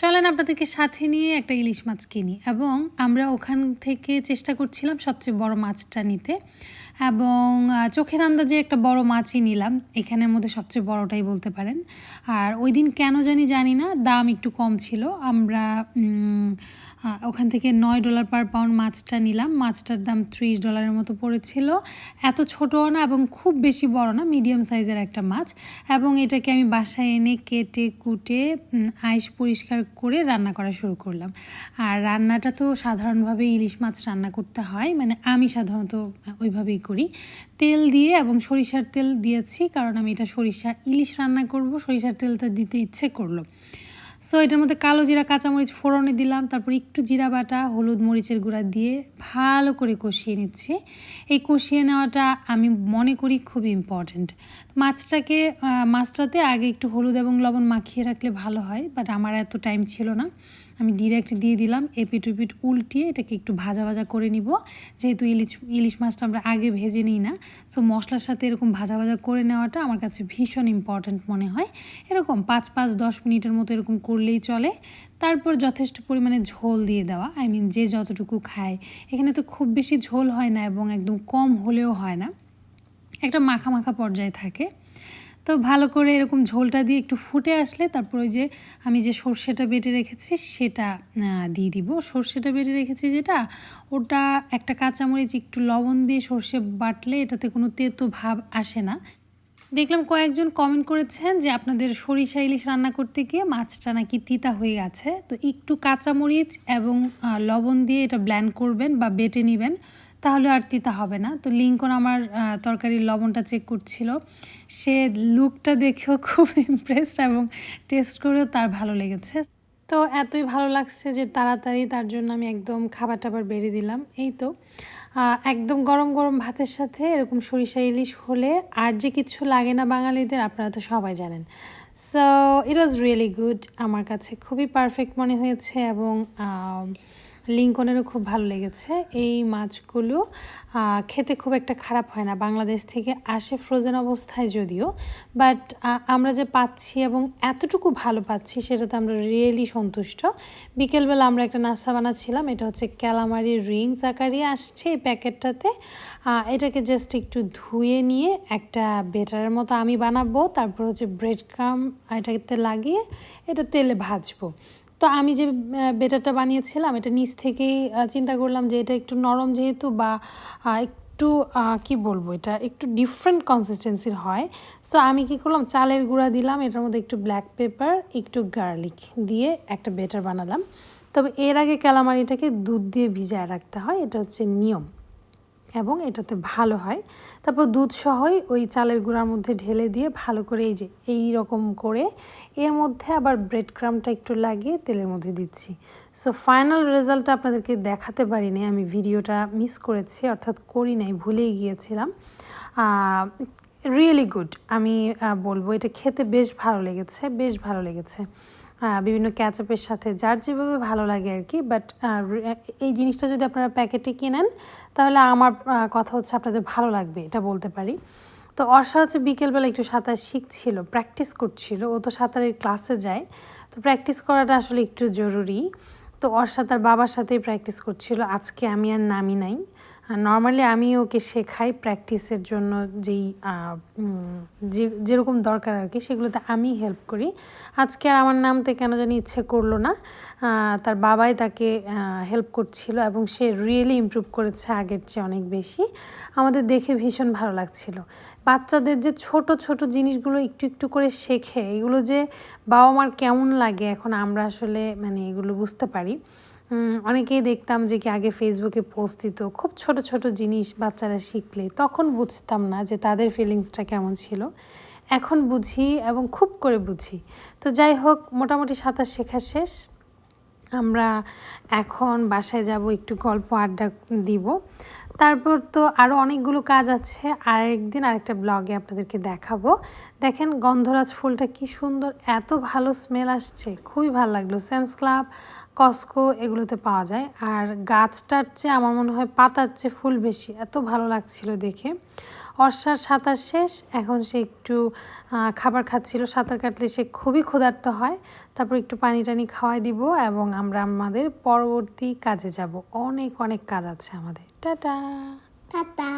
চলেন আপনাদেরকে সাথে নিয়ে একটা ইলিশ মাছ কিনি। এবং আমরা ওখান থেকে চেষ্টা করছিলাম সবচেয়ে বড় মাছটা নিতে। এবং চোখের আন্দাজে একটা বড় মাছই নিলাম। এখানের মধ্যে সবচেয়ে বড়টাই বলতে পারেন। আর ওই দিন কেন জানি জানি না, দাম একটু কম ছিল। আমরা ওখান থেকে নয় ডলার পার পাউন্ড মাছটা নিলাম। মাছটার দাম ত্রিশ ডলারের মতো পড়েছিল। এত ছোটও না এবং খুব বেশি বড় না মিডিয়াম সাইজের একটা মাছ। এবং এটাকে আমি বাসায় এনে কেটে, কুটে আইস পরিষ্কার করে রান্না করা শুরু করলাম। আর রান্নাটা তো সাধারণভাবে ইলিশ মাছ রান্না করতে হয় মানে আমি সাধারণত ওইভাবেই করি। তেল দিয়ে এবং সরিষার তেল দিয়েছি, কারণ আমি এটা সরিষা ইলিশ রান্না করব, সরিষার তেলটা দিতে ইচ্ছে করল। সো এটার মধ্যে কালো জিরা, কাঁচামরিচ ফোড়নে দিলাম। তারপর একটু জিরা বাটা, হলুদ মরিচের গুঁড়া দিয়ে ভালো করে কষিয়ে নিচ্ছি। এই কষিয়ে নেওয়াটা আমি মনে করি খুব ইম্পর্ট্যান্ট মাছটাকে মাছটাতে আগে একটু হলুদ এবং লবণ মাখিয়ে রাখলে ভালো হয় বাট আমার এত টাইম ছিল না। আমি ডিরেক্ট দিয়ে দিলাম, এপিট উপিট উল্টিয়ে এটাকে একটু ভাজা ভাজা করে নিব। যেহেতু ইলিশ ইলিশ মাছটা আমরা আগে ভেজে নিই না সো মশলার সাথে এরকম ভাজা ভাজা করে নেওয়াটা আমার কাছে ভীষণ ইম্পর্ট্যান্ট মনে হয়। এরকম পাঁচ পাঁচ, দশ মিনিটের মতো এরকম করলেই চলে। তারপর যথেষ্ট পরিমাণে ঝোল দিয়ে দেওয়া। আই মিন যে যতটুকু খায়। এখানে তো খুব বেশি ঝোল হয় না এবং একদম কম হলেও হয় না। একটা মাখা মাখা পর্যায়ে থাকে। তো ভালো করে এরকম ঝোলটা দিয়ে একটু ফুটে আসলে তারপর ওই যে আমি যে সর্ষেটা বেটে রেখেছি সেটা দিয়ে দিব। সর্ষেটা বেটে রেখেছি যেটা, ওটা একটা কাঁচামরিচ, একটু লবণ দিয়ে সর্ষে বাটলে এটাতে কোনো তেতো ভাব আসে না। দেখলাম কয়েকজন কমেন্ট করেছেন যে আপনাদের সরিষা ইলিশ রান্না করতে গিয়ে মাছটা নাকি তিতা হয়ে গেছে। তো একটু কাঁচামরিচ এবং লবণ দিয়ে এটা ব্ল্যান্ড করবেন বা বেটে নেবেন, তাহলে আর তিতা হবে না। তো লিঙ্কন আমার তরকারির লবণটা চেক করছিল। সে লুকটা দেখেও খুব ইমপ্রেসড এবং টেস্ট করেও তার ভালো লেগেছে। তো এতই ভালো লাগছে যে তাড়াতাড়ি তার জন্য আমি একদম খাবার টাবার বেড়ে দিলাম। এই তো একদম গরম গরম ভাতের সাথে এরকম সরিষা ইলিশ হলে আর যে কিছু লাগে না বাঙালিদের আপনারা তো সবাই জানেন। So it was really good আমার কাছে খুবই পারফেক্ট মনে হয়েছে এবং লিঙ্কনেরও খুব ভালো লেগেছে। এই মাছগুলো খেতে খুব একটা খারাপ হয় না। বাংলাদেশ থেকে আসে ফ্রোজেন অবস্থায় যদিও। বাট আমরা যে পাচ্ছি এবং এতটুকু ভালো পাচ্ছি সেটাতে আমরা রিয়েলি সন্তুষ্ট। বিকেলবেলা আমরা একটা নাস্তা বানাচ্ছিলাম, এটা হচ্ছে ক্যালামারি রিংস আকারে আসছে এই প্যাকেটটাতে। এটাকে জাস্ট একটু ধুয়ে নিয়ে একটা বেটারের মতো আমি বানাবো, তারপর হচ্ছে ব্রেড ক্রাম এটাতে লাগিয়ে এটা তেলে ভাজবো। তো আমি যে বেটারটা বানিয়েছিলাম, এটা নিচ থেকেই চিন্তা করলাম যে এটা একটু নরম যেহেতু বা একটু কি বলব এটা, একটু ডিফারেন্ট কনসিস্টেন্সির হয়। সো আমি কি করলাম, চালের গুঁড়া দিলাম, এটার মধ্যে একটু ব্ল্যাক পেপার একটু গার্লিক দিয়ে একটা বেটার বানালাম। তবে এর আগে ক্যালামারিটাকে দুধ দিয়ে ভিজায় রাখতে হয়, এটা হচ্ছে নিয়ম। এবং এটাতে ভালো হয়। তারপর দুধ সহই ওই চালের গুঁড়ার মধ্যে ঢেলে দিয়ে ভালো করে এই যে, এই রকম করে এর মধ্যে আবার ব্রেড ক্রামটা একটু লাগিয়ে তেলের মধ্যে দিচ্ছি। সো ফাইনাল রেজাল্টটা আপনাদেরকে দেখাতে পারিনি, আমি ভিডিওটা মিস করেছি, অর্থাৎ করি নাই, ভুলেই গিয়েছিলাম। রিয়েলি গুড আমি বলব, এটা খেতে বেশ ভালো লেগেছে, বেশ ভালো লেগেছে। বিভিন্ন ক্যাচআপের সাথে, যার যেভাবে ভালো লাগে আর কি বাট এই জিনিসটা যদি আপনারা প্যাকেটে কিনেন, তাহলে আমার কথা হচ্ছে আপনাদের ভালো লাগবে, এটা বলতে পারি। তো অর্ষা হচ্ছে বিকেলবেলা একটু সাঁতার শিখছিল প্র্যাকটিস করছিল, ও তো সাঁতারের ক্লাসে যায়, তো প্র্যাকটিস করাটা আসলে একটু জরুরি। তো অর্ষা তার বাবার সাথেই প্র্যাকটিস করছিল, আজকে আমি আর নামি নাই। নর্মালি আমি ওকে শেখাই প্র্যাকটিসের জন্য যেই যে, যেরকম দরকার আর কি, সেগুলোতে আমি হেল্প করি। আজকে আর আমার নামতে কেন জানি ইচ্ছে করল না। তার বাবাই তাকে হেল্প করছিল এবং সে রিয়েলি ইমপ্রুভ করেছে আগের চেয়ে অনেক বেশি। আমাদের দেখে ভীষণ ভালো লাগছিল। বাচ্চাদের যে ছোট ছোট জিনিসগুলো একটু একটু করে শেখে, এগুলো যে বাবা মার কেমন লাগে এখন আমরা আসলে মানে এগুলো বুঝতে পারি। অনেকেই দেখতাম যে কি আগে ফেসবুকে পোস্ট দিত। খুব ছোট ছোট জিনিস বাচ্চারা শিখলে। তখন বুঝতাম না যে তাদের ফিলিংসটা কেমন ছিল। এখন বুঝি এবং খুব করে বুঝি। তো যাই হোক, মোটামুটি সাঁতার শেখা শেষ। আমরা এখন বাসায় যাব, একটু গল্প আড্ডা দিব। তারপর তো আরও অনেকগুলো কাজ আছে। আরেকদিন আরেকটা ব্লগে আপনাদেরকে দেখাবো। দেখেন গন্ধরাজ ফুলটা কি সুন্দর, এত ভালো স্মেল আসছে, খুবই ভালো লাগল। সেন্স ক্লাব কস্কো এগুলোতে পাওয়া যায়। আর গাছটার চেয়ে আমার মনে হয় পাতার চেয়ে ফুল বেশি, এত ভালো লাগছিল দেখে। অর্ষার সাঁতার শেষ। এখন সে একটু খাবার খাচ্ছিল। সাঁতার কাটলে সে খুবই ক্ষুধার্ত হয়। তারপর একটু পানি টানি খাওয়াই দিব এবং আমরা আমাদের পরবর্তী কাজে যাব। অনেক অনেক কাজ আছে আমাদের। টাটা! টাটা!